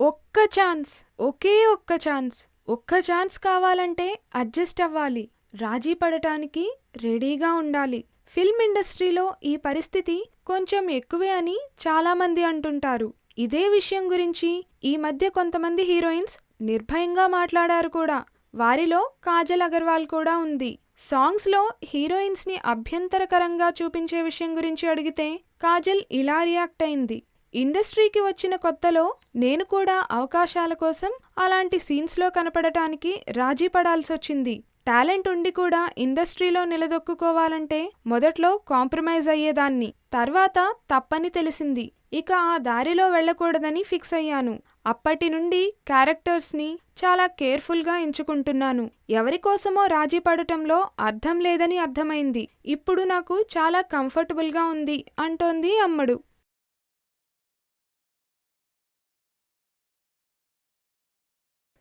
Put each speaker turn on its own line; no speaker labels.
ఒక్క ఛాన్స్ ఒకే ఒక్క ఛాన్స్ ఒక్క ఛాన్స్ కావాలంటే అడ్జస్ట్ అవ్వాలి. రాజీ పడటానికి రెడీగా ఉండాలి. ఫిల్మ్ ఇండస్ట్రీలో ఈ పరిస్థితి కొంచెం ఎక్కువే అని చాలామంది అంటుంటారు. ఇదే విషయం గురించి ఈ మధ్య కొంతమంది హీరోయిన్స్ నిర్భయంగా మాట్లాడారు కూడా. వారిలో కాజల్ అగర్వాల్ కూడా ఉంది. సాంగ్స్లో హీరోయిన్స్ని అభ్యంతరకరంగా చూపించే విషయం గురించి అడిగితే కాజల్ ఇలా రియాక్ట్ అయింది. ఇండస్ట్రీకి వచ్చిన కొత్తలో నేను కూడా అవకాశాల కోసం అలాంటి సీన్స్లో కనపడటానికి రాజీ పడాల్సొచ్చింది. టాలెంట్ ఉండి కూడా ఇండస్ట్రీలో నిలదొక్కుకోవాలంటే మొదట్లో కాంప్రమైజ్ అయ్యేదాన్ని తర్వాత తప్పని తెలిసింది. ఇక ఆ దారిలో వెళ్ళకూడదని ఫిక్స్ అయ్యాను. అప్పటి నుండి క్యారెక్టర్స్ని చాలా కేర్ఫుల్గా ఎంచుకుంటున్నాను. ఎవరికోసమో రాజీ పడటంలో అర్థం లేదని అర్థమైంది. ఇప్పుడు నాకు చాలా కంఫర్టబుల్గా ఉంది అంటోంది అమ్మడు.